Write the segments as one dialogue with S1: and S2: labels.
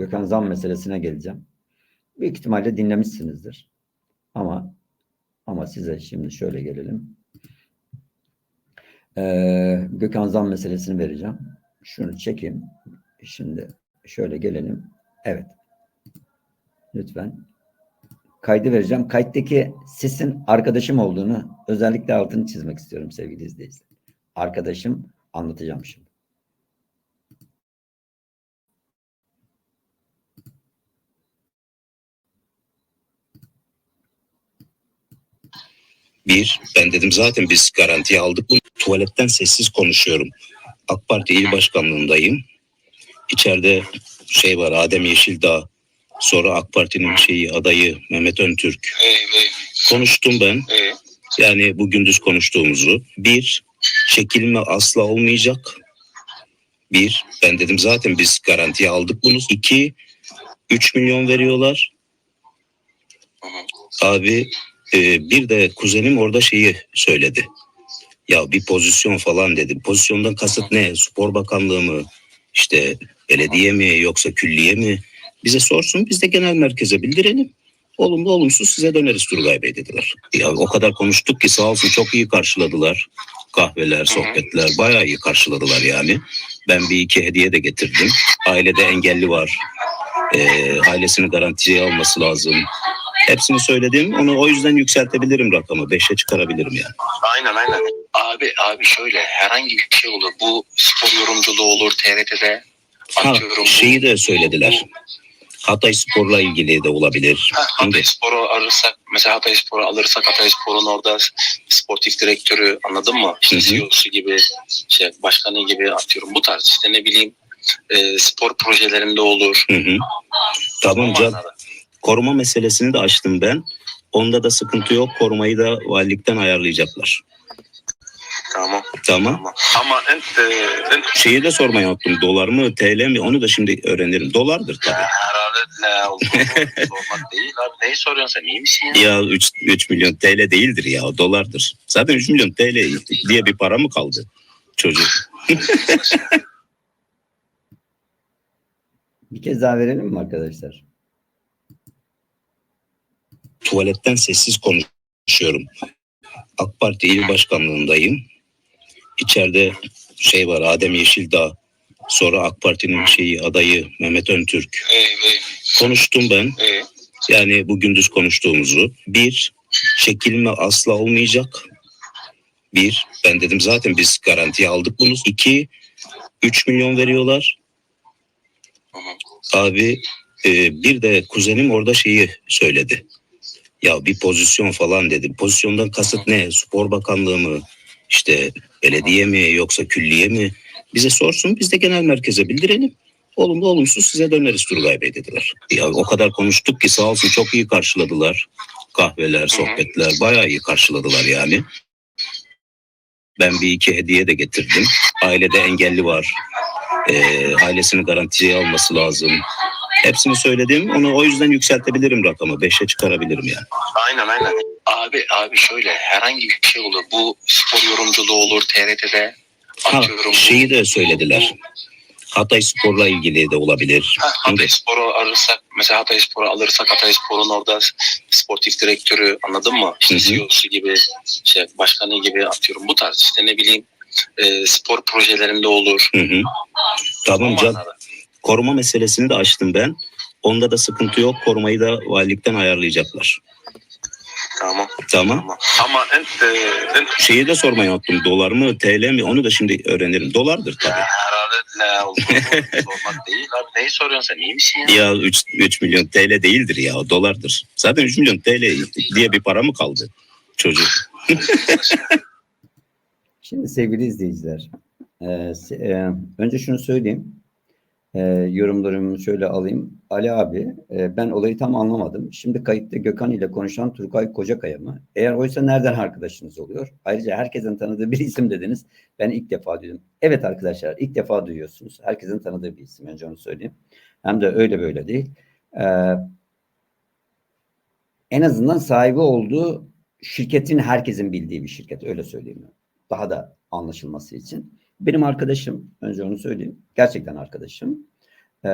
S1: Gökhan Zam meselesine geleceğim. Büyük ihtimalle dinlemişsinizdir. Ama ama size şimdi şöyle gelelim. Ee, Gökhan Zam meselesini vereceğim. Şunu çekeyim. Şimdi şöyle gelelim. Evet. Lütfen. Kaydı vereceğim. Kayıttaki sesin arkadaşım olduğunu özellikle altını çizmek istiyorum sevgili izleyiciler. Arkadaşım anlatacağım şimdi.
S2: Bir, ben dedim zaten biz garantiye aldık bunu. Tuvaletten sessiz konuşuyorum. AK Parti İl Başkanlığındayım. İçeride şey var Adem Yeşildağ. Sonra AK Parti'nin şeyi adayı Mehmet Öntürk. Konuştum ben. Yani bu gündüz konuştuğumuzu. Bir, çekilme asla olmayacak. Bir, ben dedim zaten biz garantiye aldık bunu. İki, 3 milyon veriyorlar. Abi ee, bir de kuzenim orada şeyi söyledi. Ya bir pozisyon falan dedi. Pozisyondan kasıt ne? Spor Bakanlığı mı? İşte belediye mi yoksa külliye mi? Bize sorsun biz de genel merkeze bildirelim. Olumlu olumsuz size döneriz Turgay Bey dediler. Ya o kadar konuştuk ki sağ olsun çok iyi karşıladılar. Kahveler, sohbetler bayağı iyi karşıladılar yani. Ben bir iki hediye de getirdim. Ailede engelli var. Ee, ailesini garantiye alması lazım. Hepsini söyledim. Onu o yüzden yükseltebilirim rakamı. Beşe çıkarabilirim yani.
S3: Aynen aynen. Abi abi şöyle herhangi bir şey olur. Bu spor yorumculuğu olur TRT'de.
S2: Ha,
S3: Atıyorum.
S2: şeyi de söylediler. Hatay Spor'la ilgili de olabilir.
S3: Ha, Hatay Spor'u ararsak mesela Hatay Spor'u alırsak Hatay Spor'un orada sportif direktörü anladın mı? İşte
S2: Hı hı.
S3: CEO'su gibi şey başkanı gibi atıyorum. Bu tarz işte ne bileyim e, spor projelerinde olur.
S2: Hı hı. Tamam
S3: O
S2: can.
S3: manada.
S2: Koruma meselesini de açtım ben. Onda da sıkıntı yok. Korumayı da valilikten ayarlayacaklar.
S3: Tamam.
S2: Tamam.
S3: Tamam. Ama en, e, en
S2: Şeyi de sormayı unuttum. Dolar mı TL mi? Onu da şimdi öğrenirim. Dolardır tabii.
S3: herhalde ne olduğunu sormak değil. Abi neyi soruyorsun sen? İyi misin ya?
S2: Ya 3, 3 milyon TL değildir ya. o Dolardır. Zaten 3 milyon TL diye bir para mı kaldı çocuk?
S1: Bir kez daha verelim mi arkadaşlar?
S2: Tuvaletten sessiz konuşuyorum. AK Parti İl Başkanlığındayım. İçeride şey var Adem Yeşildağ. Sonra AK Parti'nin şeyi adayı Mehmet Öntürk. Konuştum ben. Yani bu gündüz konuştuğumuzu. Bir, çekilme asla olmayacak. Bir, ben dedim zaten biz garantiye aldık bunu. İki, 3 milyon veriyorlar. Abi e, bir de kuzenim orada şeyi söyledi. Ya bir pozisyon falan dedi. Pozisyondan kasıt ne? Spor Bakanlığı mı? İşte belediye mi yoksa külliye mi? Bize sorsun biz de genel merkeze bildirelim. Olumlu olumsuz size döneriz Turgay Bey dediler. Ya o kadar konuştuk ki sağ olsun çok iyi karşıladılar. Kahveler, sohbetler bayağı iyi karşıladılar yani. Ben bir iki hediye de getirdim. Ailede engelli var. Ee, ailesini garantiye alması lazım. Hepsini söyledim. Onu o yüzden yükseltebilirim rakamı. Beşe çıkarabilirim yani.
S3: Aynen aynen. Abi abi şöyle herhangi bir şey olur. Bu spor yorumculuğu olur TRT'de.
S2: Ha,
S3: Atıyorum.
S2: şeyi de söylediler. Hatay Spor'la ilgili de olabilir.
S3: Ha, Hatay Spor'u ararsak mesela Hatay Spor'u alırsak Hatay Spor'un orada sportif direktörü anladın mı? İşte
S2: Hı hı.
S3: CEO'su gibi şey başkanı gibi atıyorum. Bu tarz işte ne bileyim e, spor projelerinde olur.
S2: Hı hı. Tamam
S3: O
S2: can.
S3: manada.
S2: Koruma meselesini de açtım ben. Onda da sıkıntı yok. Korumayı da valilikten ayarlayacaklar.
S3: Tamam.
S2: Tamam.
S3: Tamam. Ama en, e, en
S2: Şeyi de sormayı unuttum. Dolar mı TL mi? Onu da şimdi öğrenirim. Dolardır tabii.
S3: herhalde ne olduğunu sormak değil. Abi neyi soruyorsun sen? İyi misin ya?
S2: Ya 3, 3 milyon TL değildir ya. o Dolardır. Zaten 3 milyon TL diye bir para mı kaldı çocuk?
S1: Şimdi sevgili izleyiciler, e, e, önce şunu söyleyeyim. E, yorumlarımı şöyle alayım. Ali abi, e, ben olayı tam anlamadım. Şimdi kayıtta Gökhan ile konuşan Turgay Kocakaya mı? Eğer oysa nereden arkadaşınız oluyor? Ayrıca herkesin tanıdığı bir isim dediniz. Ben ilk defa duydum. Evet arkadaşlar, ilk defa duyuyorsunuz. Herkesin tanıdığı bir isim. Önce onu söyleyeyim. Hem de öyle böyle değil. E, en azından sahibi olduğu şirketin herkesin bildiği bir şirket. Öyle söyleyeyim. Daha da anlaşılması için. Benim arkadaşım, önce onu söyleyeyim. Gerçekten arkadaşım. Ee,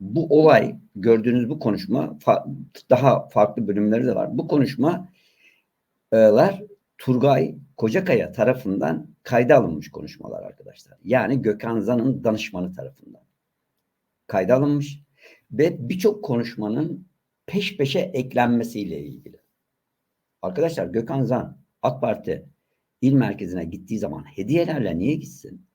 S1: bu olay gördüğünüz bu konuşma fa- daha farklı bölümleri de var. Bu konuşmalar Turgay Kocakaya tarafından kayda alınmış konuşmalar arkadaşlar. Yani Gökhan Zan'ın danışmanı tarafından kayda alınmış ve birçok konuşmanın peş peşe eklenmesiyle ilgili. Arkadaşlar Gökhan Zan AK Parti il merkezine gittiği zaman hediyelerle niye gitsin?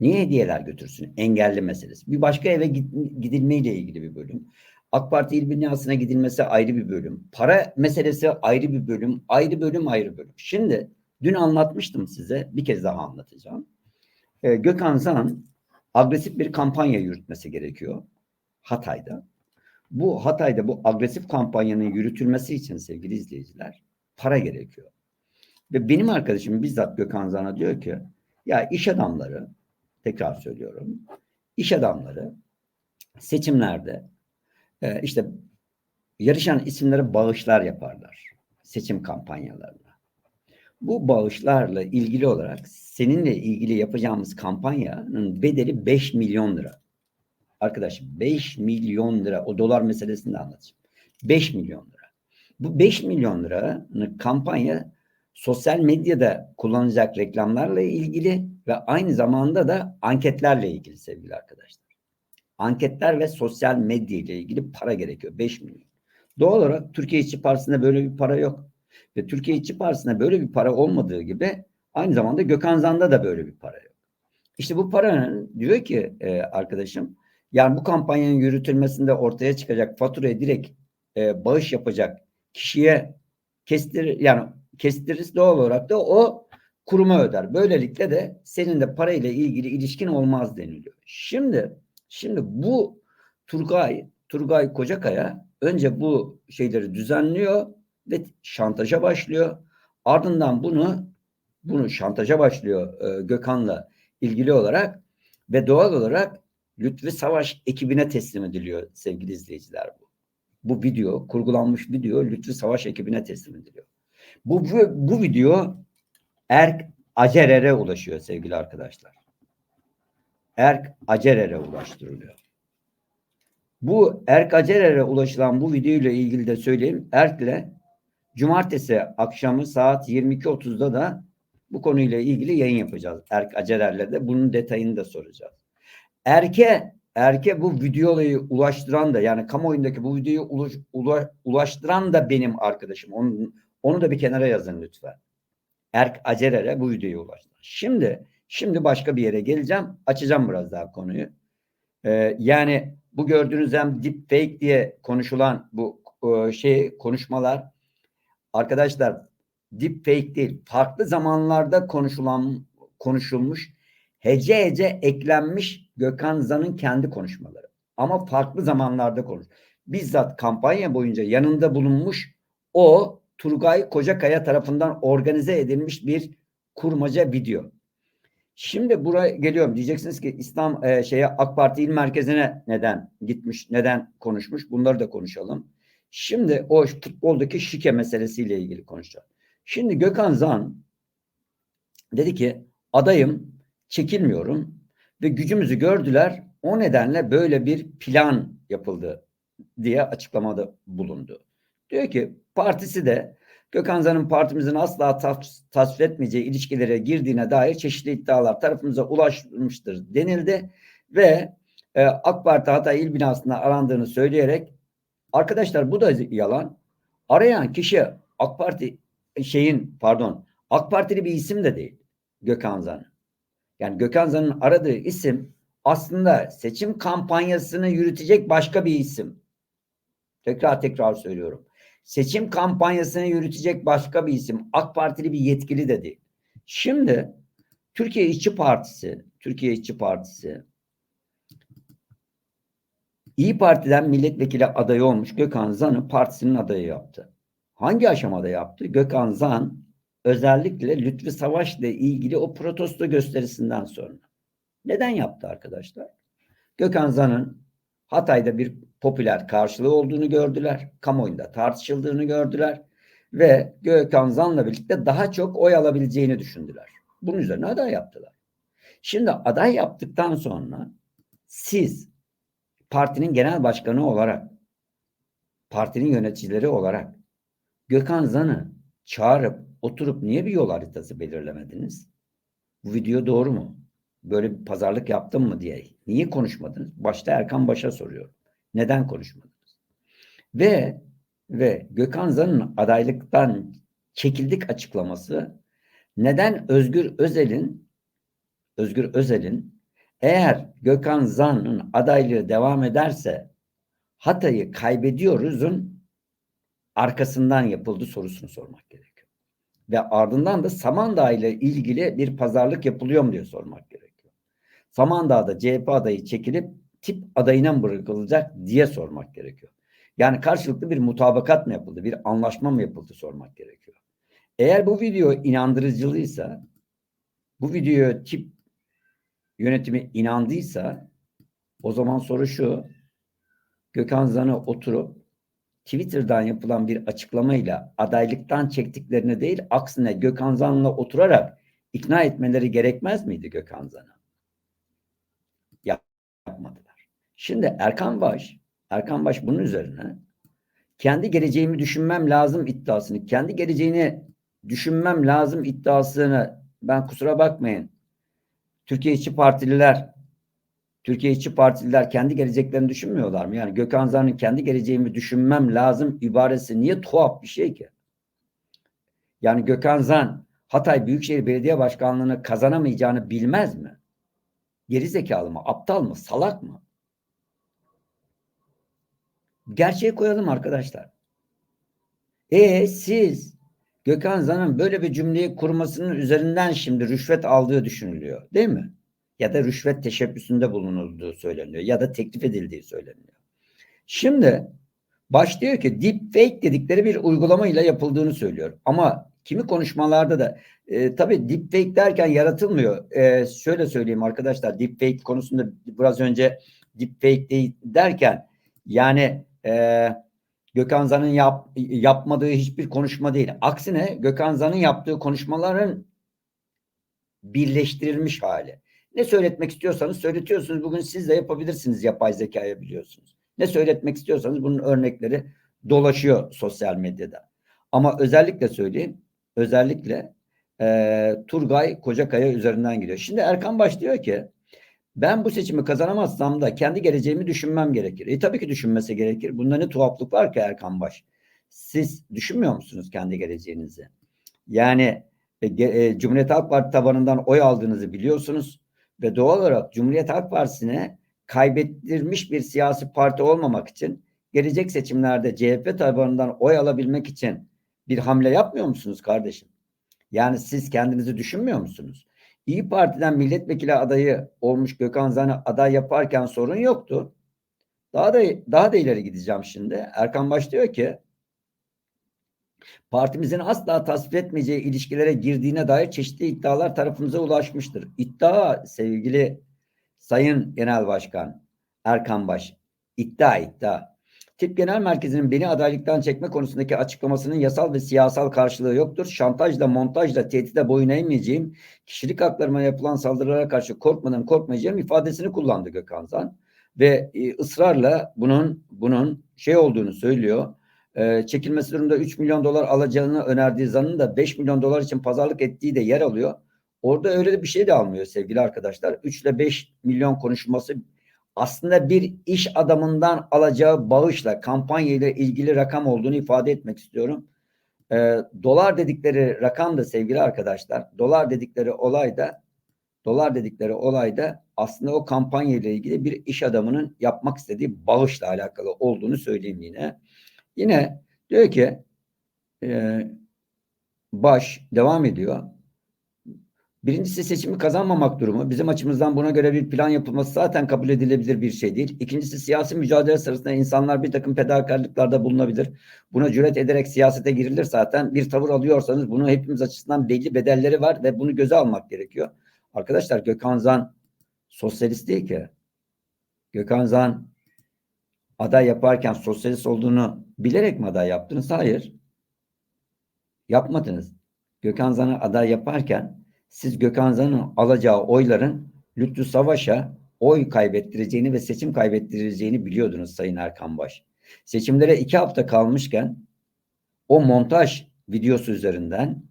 S1: Niye hediyeler götürsün? Engelli meselesi. Bir başka eve gid- gidilmeyle ilgili bir bölüm. AK Parti il binasına gidilmesi ayrı bir bölüm. Para meselesi ayrı bir bölüm. Ayrı bölüm ayrı bölüm. Şimdi dün anlatmıştım size. Bir kez daha anlatacağım. Ee, Gökhan Zan agresif bir kampanya yürütmesi gerekiyor. Hatay'da. Bu Hatay'da bu agresif kampanyanın yürütülmesi için sevgili izleyiciler para gerekiyor. Ve benim arkadaşım bizzat Gökhan Zan'a diyor ki ya iş adamları tekrar söylüyorum iş adamları seçimlerde e, işte yarışan isimlere bağışlar yaparlar seçim kampanyalarına. Bu bağışlarla ilgili olarak seninle ilgili yapacağımız kampanyanın bedeli 5 milyon lira. Arkadaşım 5 milyon lira o dolar meselesini de anlatacağım. 5 milyon lira. Bu 5 milyon liranın kampanya sosyal medyada kullanılacak reklamlarla ilgili ve aynı zamanda da anketlerle ilgili sevgili arkadaşlar. Anketler ve sosyal medya ile ilgili para gerekiyor. 5 milyon. Doğal olarak Türkiye İşçi Partisi'nde böyle bir para yok. Ve Türkiye İşçi Partisi'nde böyle bir para olmadığı gibi aynı zamanda Gökhan Zan'da da böyle bir para yok. İşte bu paranın diyor ki e, arkadaşım yani bu kampanyanın yürütülmesinde ortaya çıkacak faturayı direkt e, bağış yapacak kişiye kestir yani kestiririz doğal olarak da o kuruma öder. Böylelikle de senin de parayla ilgili ilişkin olmaz deniliyor. Şimdi şimdi bu Turgay Turgay Kocakaya önce bu şeyleri düzenliyor ve şantaja başlıyor. Ardından bunu bunu şantaja başlıyor e, Gökhan'la ilgili olarak ve doğal olarak Lütfi Savaş ekibine teslim ediliyor sevgili izleyiciler bu. Bu video, kurgulanmış video Lütfi Savaş ekibine teslim ediliyor. Bu, bu, bu video Erk Acerer'e ulaşıyor sevgili arkadaşlar. Erk Acerer'e ulaştırılıyor. Bu Erk Acerer'e ulaşılan bu video ile ilgili de söyleyeyim. Erk'le cumartesi akşamı saat 22.30'da da bu konuyla ilgili yayın yapacağız. Erk Acerer'le de bunun detayını da soracağız. Erke Erke bu videoyu ulaştıran da yani kamuoyundaki bu videoyu ulaş, ula, ulaştıran da benim arkadaşım. Onu, onu da bir kenara yazın lütfen. Erk Acerer'e bu videoyu ulaştı. Şimdi şimdi başka bir yere geleceğim. Açacağım biraz daha konuyu. Ee, yani bu gördüğünüz hem deepfake diye konuşulan bu e, şey konuşmalar arkadaşlar deepfake değil. Farklı zamanlarda konuşulan konuşulmuş hece hece eklenmiş Gökhan Zan'ın kendi konuşmaları. Ama farklı zamanlarda konuş. Bizzat kampanya boyunca yanında bulunmuş o Turgay Kocakaya tarafından organize edilmiş bir kurmaca video. Şimdi buraya geliyorum. Diyeceksiniz ki İslam e, şeye AK Parti il merkezine neden gitmiş, neden konuşmuş? Bunları da konuşalım. Şimdi o futboldaki şike meselesiyle ilgili konuşacağız. Şimdi Gökhan Zan dedi ki adayım çekilmiyorum ve gücümüzü gördüler. O nedenle böyle bir plan yapıldı diye açıklamada bulundu. Diyor ki partisi de Gökhan Zan'ın partimizin asla tas tasvip etmeyeceği ilişkilere girdiğine dair çeşitli iddialar tarafımıza ulaşmıştır denildi ve e, AK Parti Hatay İl binasında arandığını söyleyerek arkadaşlar bu da yalan. Arayan kişi AK Parti şeyin pardon AK Partili bir isim de değil Gökhan Zan. Yani Gökhan Zan'ın aradığı isim aslında seçim kampanyasını yürütecek başka bir isim. Tekrar tekrar söylüyorum. Seçim kampanyasını yürütecek başka bir isim. AK Partili bir yetkili de değil. Şimdi Türkiye İşçi Partisi, Türkiye İşçi Partisi İyi Parti'den milletvekili adayı olmuş Gökhan Zan'ı partisinin adayı yaptı. Hangi aşamada yaptı? Gökhan Zan özellikle Lütfi Savaş ile ilgili o protesto gösterisinden sonra. Neden yaptı arkadaşlar? Gökhan Zan'ın Hatay'da bir popüler karşılığı olduğunu gördüler. Kamuoyunda tartışıldığını gördüler. Ve Gökhan Zan'la birlikte daha çok oy alabileceğini düşündüler. Bunun üzerine aday yaptılar. Şimdi aday yaptıktan sonra siz partinin genel başkanı olarak, partinin yöneticileri olarak Gökhan Zan'ı çağırıp oturup niye bir yol haritası belirlemediniz? Bu video doğru mu? Böyle bir pazarlık yaptım mı diye. Niye konuşmadınız? Başta Erkan Baş'a soruyorum. Neden konuşmadınız? Ve ve Gökhan Zan'ın adaylıktan çekildik açıklaması neden Özgür Özel'in Özgür Özel'in eğer Gökhan Zan'ın adaylığı devam ederse Hatay'ı kaybediyoruz'un arkasından yapıldı sorusunu sormak gerekiyor. Ve ardından da Samandağ ile ilgili bir pazarlık yapılıyor mu diye sormak gerekiyor. Samandağ'da CHP adayı çekilip tip adayına mı bırakılacak diye sormak gerekiyor. Yani karşılıklı bir mutabakat mı yapıldı, bir anlaşma mı yapıldı sormak gerekiyor. Eğer bu video inandırıcılıysa, bu videoya tip yönetimi inandıysa o zaman soru şu. Gökhan Zan'ı oturup Twitter'dan yapılan bir açıklamayla adaylıktan çektiklerini değil aksine Gökhan Zan'la oturarak ikna etmeleri gerekmez miydi Gökhan Zan'ı? Şimdi Erkan Baş, Erkan Baş bunun üzerine kendi geleceğimi düşünmem lazım iddiasını, kendi geleceğini düşünmem lazım iddiasını ben kusura bakmayın. Türkiye içi partililer Türkiye içi partililer kendi geleceklerini düşünmüyorlar mı? Yani Gökhan Zan'ın kendi geleceğimi düşünmem lazım ibaresi niye tuhaf bir şey ki? Yani Gökhan Zan Hatay Büyükşehir Belediye Başkanlığı'nı kazanamayacağını bilmez mi? Geri zekalı mı? Aptal mı? Salak mı? Gerçeği koyalım arkadaşlar. E siz Gökhan Zan'ın böyle bir cümleyi kurmasının üzerinden şimdi rüşvet aldığı düşünülüyor. Değil mi? Ya da rüşvet teşebbüsünde bulunulduğu söyleniyor. Ya da teklif edildiği söyleniyor. Şimdi başlıyor ki deepfake dedikleri bir uygulamayla yapıldığını söylüyor. Ama kimi konuşmalarda da e, tabii deepfake derken yaratılmıyor. E, şöyle söyleyeyim arkadaşlar deepfake konusunda biraz önce deepfake değil derken yani e, Gökhan Zan'ın yap, yapmadığı hiçbir konuşma değil. Aksine Gökhan Zan'ın yaptığı konuşmaların birleştirilmiş hali. Ne söyletmek istiyorsanız söyletiyorsunuz. Bugün siz de yapabilirsiniz yapay zekaya biliyorsunuz. Ne söyletmek istiyorsanız bunun örnekleri dolaşıyor sosyal medyada. Ama özellikle söyleyeyim, özellikle e, Turgay Kocakaya üzerinden gidiyor. Şimdi Erkan Baş diyor ki ben bu seçimi kazanamazsam da kendi geleceğimi düşünmem gerekir. E tabii ki düşünmesi gerekir. Bunda ne tuhaflık var ki Erkan Baş? Siz düşünmüyor musunuz kendi geleceğinizi? Yani e, e, Cumhuriyet Halk Partisi tabanından oy aldığınızı biliyorsunuz ve doğal olarak Cumhuriyet Halk Partisi'ne kaybettirmiş bir siyasi parti olmamak için gelecek seçimlerde CHP tabanından oy alabilmek için bir hamle yapmıyor musunuz kardeşim? Yani siz kendinizi düşünmüyor musunuz? İyi Parti'den milletvekili adayı olmuş Gökhan Zan'ı aday yaparken sorun yoktu. Daha da daha da ileri gideceğim şimdi. Erkan Baş diyor ki partimizin asla tasvip etmeyeceği ilişkilere girdiğine dair çeşitli iddialar tarafımıza ulaşmıştır. İddia sevgili Sayın Genel Başkan Erkan Baş. İddia iddia. Tip Genel Merkezi'nin beni adaylıktan çekme konusundaki açıklamasının yasal ve siyasal karşılığı yoktur. Şantajla, montajla, tehdide boyun eğmeyeceğim, kişilik haklarıma yapılan saldırılara karşı korkmadan korkmayacağım ifadesini kullandı Gökhan Zan. Ve e, ısrarla bunun bunun şey olduğunu söylüyor. E, çekilmesi durumunda 3 milyon dolar alacağını önerdiği zanın da 5 milyon dolar için pazarlık ettiği de yer alıyor. Orada öyle de bir şey de almıyor sevgili arkadaşlar. 3 ile 5 milyon konuşması aslında bir iş adamından alacağı bağışla kampanya ile ilgili rakam olduğunu ifade etmek istiyorum. E, dolar dedikleri rakam da sevgili arkadaşlar, dolar dedikleri olay da dolar dedikleri olay da aslında o kampanya ile ilgili bir iş adamının yapmak istediği bağışla alakalı olduğunu söyleyeyim yine. Yine diyor ki e, baş devam ediyor. Birincisi seçimi kazanmamak durumu. Bizim açımızdan buna göre bir plan yapılması zaten kabul edilebilir bir şey değil. İkincisi siyasi mücadele sırasında insanlar bir takım fedakarlıklarda bulunabilir. Buna cüret ederek siyasete girilir zaten. Bir tavır alıyorsanız bunun hepimiz açısından belli bedelleri var ve bunu göze almak gerekiyor. Arkadaşlar Gökhan Zan sosyalist değil ki. Gökhan Zan aday yaparken sosyalist olduğunu bilerek mi aday yaptınız? Hayır. Yapmadınız. Gökhan Zan'ı aday yaparken siz Gökhan Zan'ın alacağı oyların Lütfü Savaş'a oy kaybettireceğini ve seçim kaybettireceğini biliyordunuz Sayın Erkan Baş. Seçimlere iki hafta kalmışken o montaj videosu üzerinden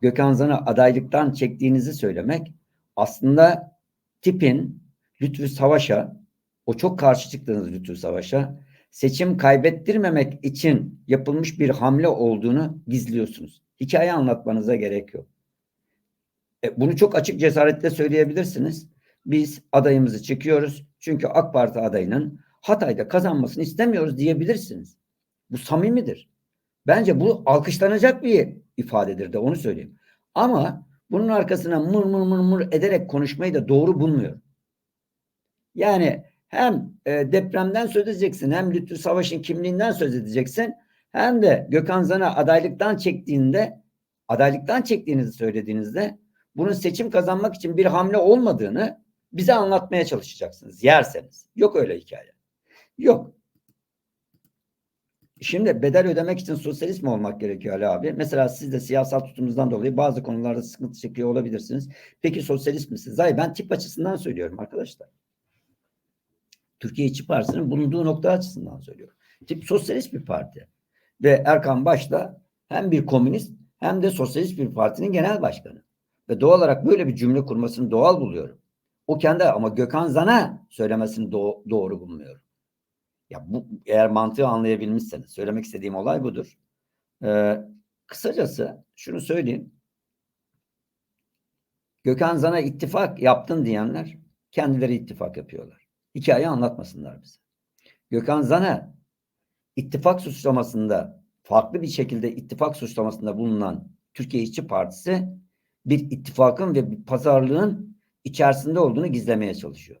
S1: Gökhan Zan'ı adaylıktan çektiğinizi söylemek aslında tipin Lütfü Savaş'a o çok karşı çıktığınız Lütfü Savaş'a seçim kaybettirmemek için yapılmış bir hamle olduğunu gizliyorsunuz. Hikaye anlatmanıza gerek yok. E, bunu çok açık cesaretle söyleyebilirsiniz. Biz adayımızı çekiyoruz. Çünkü AK Parti adayının Hatay'da kazanmasını istemiyoruz diyebilirsiniz. Bu samimidir. Bence bu alkışlanacak bir ifadedir de onu söyleyeyim. Ama bunun arkasına mır mır mır mır ederek konuşmayı da doğru bulmuyorum. Yani hem e, depremden söz edeceksin hem Lütfü Savaş'ın kimliğinden söz edeceksin hem de Gökhan Zan'a adaylıktan çektiğinde adaylıktan çektiğinizi söylediğinizde bunun seçim kazanmak için bir hamle olmadığını bize anlatmaya çalışacaksınız yerseniz. Yok öyle hikaye. Yok. Şimdi bedel ödemek için sosyalist mi olmak gerekiyor Ali abi? Mesela siz de siyasal tutumunuzdan dolayı bazı konularda sıkıntı çekiyor olabilirsiniz. Peki sosyalist misiniz? Hayır ben tip açısından söylüyorum arkadaşlar. Türkiye İşçi Partisi'nin bulunduğu nokta açısından söylüyorum. Tip sosyalist bir parti. Ve Erkan Baş'ta hem bir komünist hem de sosyalist bir partinin genel başkanı. Ve doğal olarak böyle bir cümle kurmasını doğal buluyorum. O kendi ama Gökhan Zan'a söylemesini do- doğru bulmuyorum. Ya bu eğer mantığı anlayabilmişseniz söylemek istediğim olay budur. Ee, kısacası şunu söyleyeyim. Gökhan Zan'a ittifak yaptın diyenler kendileri ittifak yapıyorlar. Hikaye anlatmasınlar bize. Gökhan Zan'a ittifak suçlamasında farklı bir şekilde ittifak suçlamasında bulunan Türkiye İşçi Partisi bir ittifakın ve bir pazarlığın içerisinde olduğunu gizlemeye çalışıyor.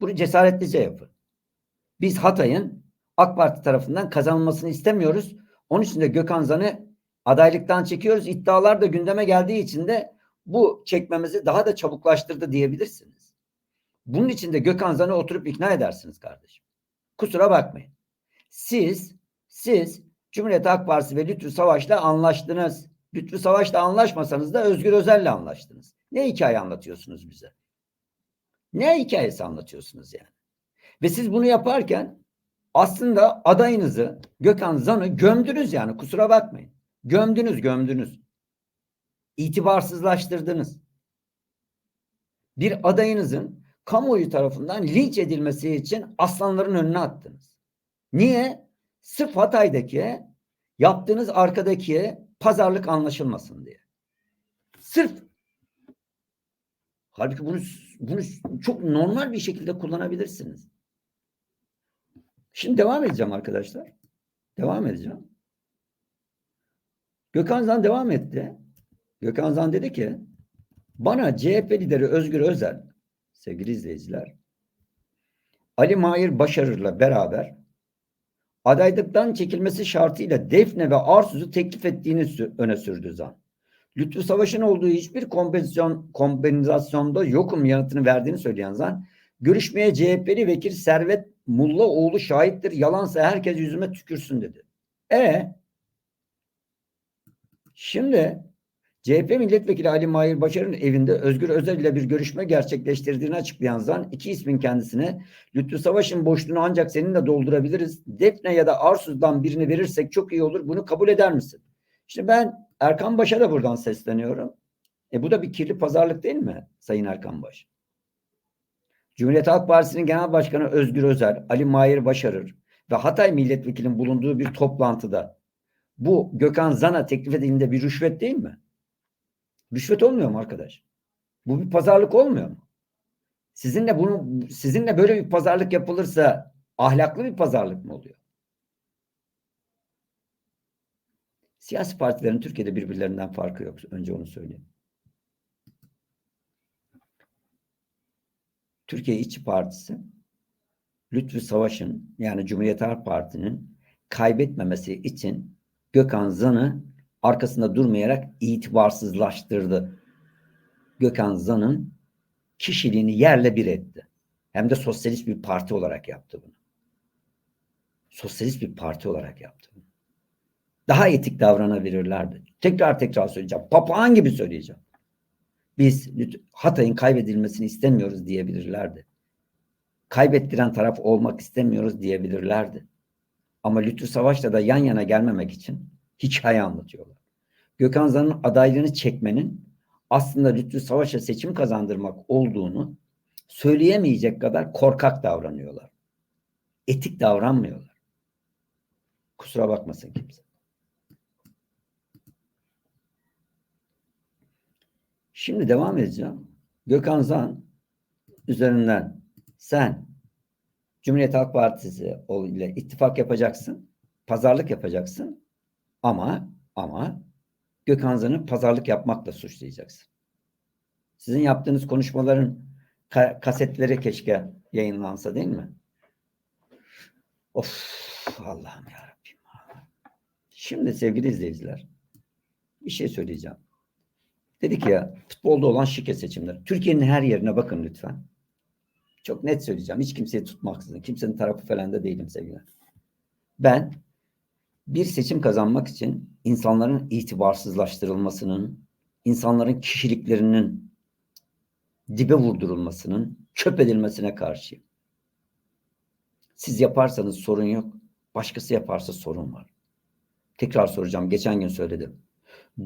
S1: Bunu cesaretlice yapın. Biz Hatay'ın AK Parti tarafından kazanılmasını istemiyoruz. Onun için de Gökhan Zan'ı adaylıktan çekiyoruz. İddialar da gündeme geldiği için de bu çekmemizi daha da çabuklaştırdı diyebilirsiniz. Bunun için de Gökhan Zan'ı oturup ikna edersiniz kardeşim. Kusura bakmayın. Siz siz Cumhuriyet Halk Partisi ve Lütfü Savaş'la anlaştınız. Lütfü Savaş'la anlaşmasanız da Özgür Özel'le anlaştınız. Ne hikaye anlatıyorsunuz bize? Ne hikayesi anlatıyorsunuz yani? Ve siz bunu yaparken aslında adayınızı Gökhan Zan'ı gömdünüz yani kusura bakmayın. Gömdünüz gömdünüz. İtibarsızlaştırdınız. Bir adayınızın kamuoyu tarafından linç edilmesi için aslanların önüne attınız. Niye? Sırf Hatay'daki yaptığınız arkadaki pazarlık anlaşılmasın diye. Sırf Halbuki bunu bunu çok normal bir şekilde kullanabilirsiniz. Şimdi devam edeceğim arkadaşlar. Devam edeceğim. Gökhan Zan devam etti. Gökhan Zan dedi ki bana CHP lideri Özgür Özel sevgili izleyiciler Ali Mahir Başarır'la beraber adaylıktan çekilmesi şartıyla Defne ve Arsuz'u teklif ettiğini öne sürdü Zan. Lütfü Savaş'ın olduğu hiçbir kompensasyon, kompensasyonda yokum yanıtını verdiğini söyleyen Zan, görüşmeye CHP'li vekil Servet Mullaoğlu şahittir, yalansa herkes yüzüme tükürsün dedi. E şimdi CHP milletvekili Ali Mahir Başar'ın evinde Özgür Özel ile bir görüşme gerçekleştirdiğini açıklayan Zan, iki ismin kendisine Lütfü Savaş'ın boşluğunu ancak seninle doldurabiliriz. Defne ya da Arsuz'dan birini verirsek çok iyi olur. Bunu kabul eder misin? Şimdi ben Erkan Baş'a da buradan sesleniyorum. E bu da bir kirli pazarlık değil mi Sayın Erkan Baş? Cumhuriyet Halk Partisi'nin Genel Başkanı Özgür Özel, Ali Mahir Başarır ve Hatay Milletvekili'nin bulunduğu bir toplantıda bu Gökhan Zan'a teklif edildiğinde bir rüşvet değil mi? Rüşvet olmuyor mu arkadaş? Bu bir pazarlık olmuyor mu? Sizinle bunu sizinle böyle bir pazarlık yapılırsa ahlaklı bir pazarlık mı oluyor? Siyasi partilerin Türkiye'de birbirlerinden farkı yok. Önce onu söyleyeyim. Türkiye İşçi Partisi Lütfü Savaş'ın yani Cumhuriyet Halk Parti'nin kaybetmemesi için Gökhan Zan'ı arkasında durmayarak itibarsızlaştırdı. Gökhan Zan'ın kişiliğini yerle bir etti. Hem de sosyalist bir parti olarak yaptı bunu. Sosyalist bir parti olarak yaptı bunu. Daha etik davranabilirlerdi. Tekrar tekrar söyleyeceğim. Papağan gibi söyleyeceğim. biz Hatay'ın kaybedilmesini istemiyoruz diyebilirlerdi. Kaybettiren taraf olmak istemiyoruz diyebilirlerdi. Ama Lütfü Savaş'la da yan yana gelmemek için hikaye anlatıyorlar. Gökhan Zan'ın adaylığını çekmenin aslında Lütfü Savaş'a seçim kazandırmak olduğunu söyleyemeyecek kadar korkak davranıyorlar. Etik davranmıyorlar. Kusura bakmasın kimse. Şimdi devam edeceğim. Gökhan Zan üzerinden sen Cumhuriyet Halk Partisi ile ittifak yapacaksın. Pazarlık yapacaksın. Ama ama Gökhan Zan'ı pazarlık yapmakla suçlayacaksın. Sizin yaptığınız konuşmaların ka- kasetleri keşke yayınlansa değil mi? Of Allah'ım yarabbim. Şimdi sevgili izleyiciler bir şey söyleyeceğim. Dedik ya futbolda olan şike seçimleri. Türkiye'nin her yerine bakın lütfen. Çok net söyleyeceğim. Hiç kimseyi tutmaksızın. Kimsenin tarafı falan da değilim sevgiler. Ben bir seçim kazanmak için insanların itibarsızlaştırılmasının, insanların kişiliklerinin dibe vurdurulmasının, çöp edilmesine karşıyım. Siz yaparsanız sorun yok. Başkası yaparsa sorun var. Tekrar soracağım. Geçen gün söyledim.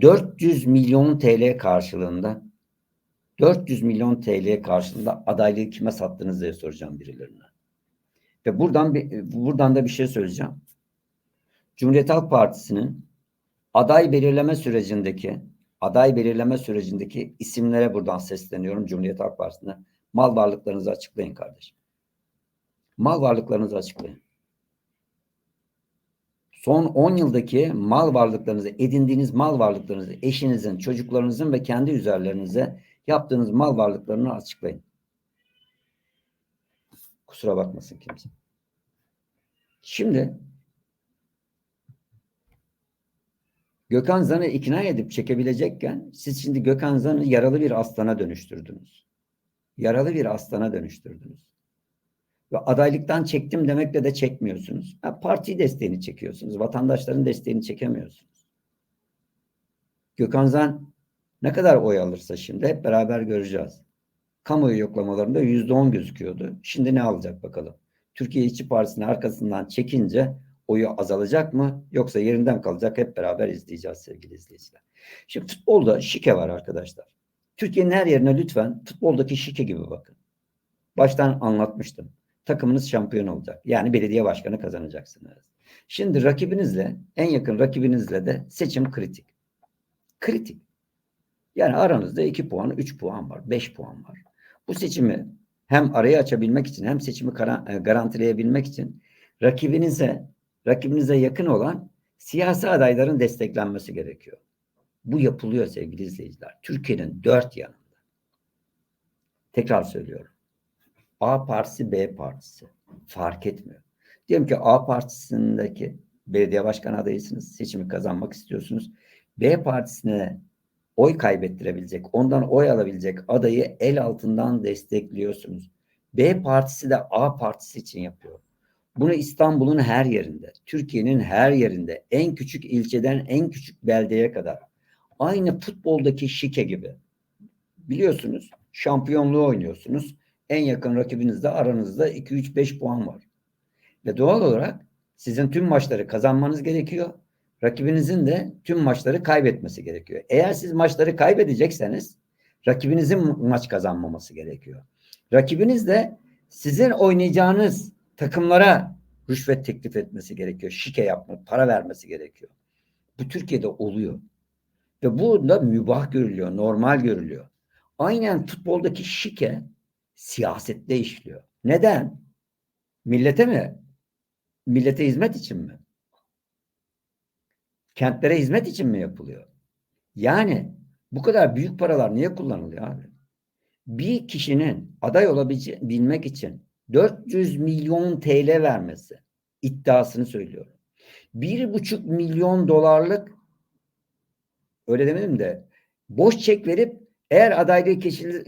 S1: 400 milyon TL karşılığında 400 milyon TL karşılığında adaylığı kime sattınız diye soracağım birilerine. Ve buradan bir, buradan da bir şey söyleyeceğim. Cumhuriyet Halk Partisi'nin aday belirleme sürecindeki aday belirleme sürecindeki isimlere buradan sesleniyorum Cumhuriyet Halk Partisi'ne. Mal varlıklarınızı açıklayın kardeşim. Mal varlıklarınızı açıklayın. Son 10 yıldaki mal varlıklarınızı, edindiğiniz mal varlıklarınızı, eşinizin, çocuklarınızın ve kendi üzerlerinize yaptığınız mal varlıklarını açıklayın. Kusura bakmasın kimse. Şimdi Gökhan Zan'ı ikna edip çekebilecekken siz şimdi Gökhan Zan'ı yaralı bir aslana dönüştürdünüz. Yaralı bir aslana dönüştürdünüz. Ve adaylıktan çektim demekle de çekmiyorsunuz. Ha, parti desteğini çekiyorsunuz. Vatandaşların desteğini çekemiyorsunuz. Gökhan Zan ne kadar oy alırsa şimdi hep beraber göreceğiz. Kamuoyu yoklamalarında yüzde on gözüküyordu. Şimdi ne alacak bakalım. Türkiye İşçi Partisi'nin arkasından çekince oyu azalacak mı yoksa yerinden kalacak hep beraber izleyeceğiz sevgili izleyiciler. Şimdi futbolda şike var arkadaşlar. Türkiye'nin her yerine lütfen futboldaki şike gibi bakın. Baştan anlatmıştım. Takımınız şampiyon olacak. Yani belediye başkanı kazanacaksınız. Şimdi rakibinizle en yakın rakibinizle de seçim kritik. Kritik. Yani aranızda 2 puan, 3 puan var, 5 puan var. Bu seçimi hem arayı açabilmek için hem seçimi e, garantileyebilmek için rakibinize rakibinize yakın olan siyasi adayların desteklenmesi gerekiyor. Bu yapılıyor sevgili izleyiciler. Türkiye'nin dört yanında. Tekrar söylüyorum. A partisi, B partisi. Fark etmiyor. Diyelim ki A partisindeki belediye başkan adayısınız. Seçimi kazanmak istiyorsunuz. B partisine oy kaybettirebilecek, ondan oy alabilecek adayı el altından destekliyorsunuz. B partisi de A partisi için yapıyor. Bunu İstanbul'un her yerinde, Türkiye'nin her yerinde, en küçük ilçeden en küçük beldeye kadar. Aynı futboldaki şike gibi. Biliyorsunuz şampiyonluğu oynuyorsunuz. En yakın rakibinizde aranızda 2-3-5 puan var. Ve doğal olarak sizin tüm maçları kazanmanız gerekiyor. Rakibinizin de tüm maçları kaybetmesi gerekiyor. Eğer siz maçları kaybedecekseniz rakibinizin maç kazanmaması gerekiyor. Rakibiniz de sizin oynayacağınız takımlara rüşvet teklif etmesi gerekiyor. Şike yapma, para vermesi gerekiyor. Bu Türkiye'de oluyor. Ve bu da mübah görülüyor, normal görülüyor. Aynen futboldaki şike siyasette işliyor. Neden? Millete mi? Millete hizmet için mi? Kentlere hizmet için mi yapılıyor? Yani bu kadar büyük paralar niye kullanılıyor abi? Bir kişinin aday olabilmek için 400 milyon TL vermesi iddiasını söylüyorum. Bir buçuk milyon dolarlık öyle demedim de boş çek verip eğer adaylığı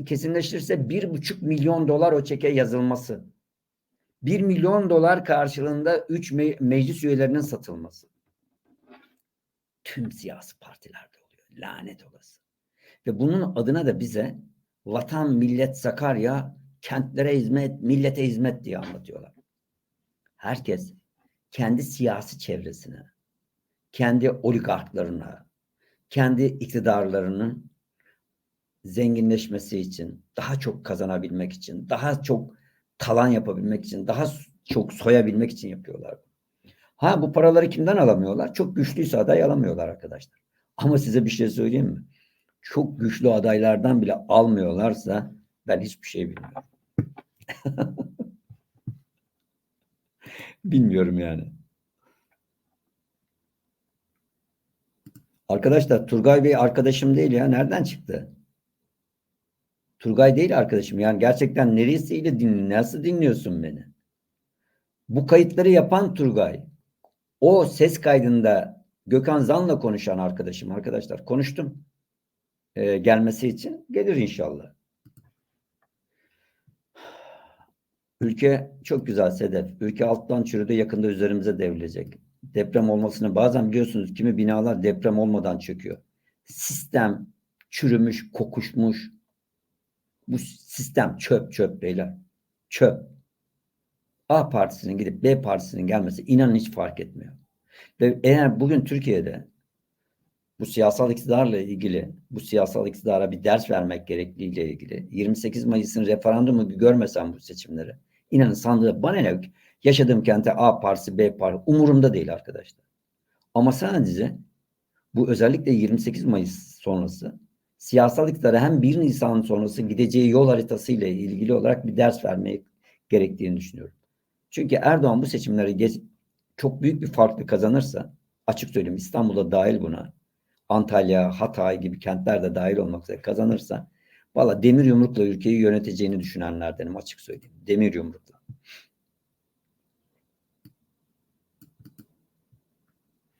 S1: kesinleştirirse bir buçuk milyon dolar o çeke yazılması. Bir milyon dolar karşılığında üç me meclis üyelerinin satılması. Tüm siyasi partilerde oluyor. Lanet olası. Ve bunun adına da bize vatan, millet, Sakarya, kentlere hizmet, millete hizmet diye anlatıyorlar. Herkes kendi siyasi çevresine, kendi oligarklarına, kendi iktidarlarının zenginleşmesi için, daha çok kazanabilmek için, daha çok talan yapabilmek için, daha çok soyabilmek için yapıyorlar. Ha bu paraları kimden alamıyorlar? Çok güçlüyse aday alamıyorlar arkadaşlar. Ama size bir şey söyleyeyim mi? Çok güçlü adaylardan bile almıyorlarsa ben hiçbir şey bilmiyorum. Bilmiyorum yani. Arkadaşlar Turgay Bey arkadaşım değil ya. Nereden çıktı? Turgay değil arkadaşım. Yani gerçekten neresiyle din, nasıl dinliyorsun beni? Bu kayıtları yapan Turgay. O ses kaydında Gökhan Zan'la konuşan arkadaşım. Arkadaşlar konuştum. Ee, gelmesi için gelir inşallah. Ülke çok güzel Sedef. Ülke alttan çürüdü yakında üzerimize devrilecek. Deprem olmasını bazen biliyorsunuz kimi binalar deprem olmadan çöküyor. Sistem çürümüş, kokuşmuş. Bu sistem çöp çöp beyler. Çöp. A partisinin gidip B partisinin gelmesi inanın hiç fark etmiyor. Ve eğer bugün Türkiye'de bu siyasal iktidarla ilgili, bu siyasal iktidara bir ders vermek gerektiğiyle ilgili 28 Mayıs'ın referandumu görmesem bu seçimleri inanın sandığı bana ne yaşadığım kente A partisi B partisi umurumda değil arkadaşlar. Ama sadece bu özellikle 28 Mayıs sonrası siyasal iktidara hem 1 Nisan sonrası gideceği yol haritası ile ilgili olarak bir ders vermeye gerektiğini düşünüyorum. Çünkü Erdoğan bu seçimleri gez, çok büyük bir farklı kazanırsa açık söyleyeyim İstanbul'da dahil buna Antalya, Hatay gibi kentler de dahil olmak üzere kazanırsa valla demir yumrukla ülkeyi yöneteceğini düşünenlerdenim açık söyleyeyim. Demir yumrukla.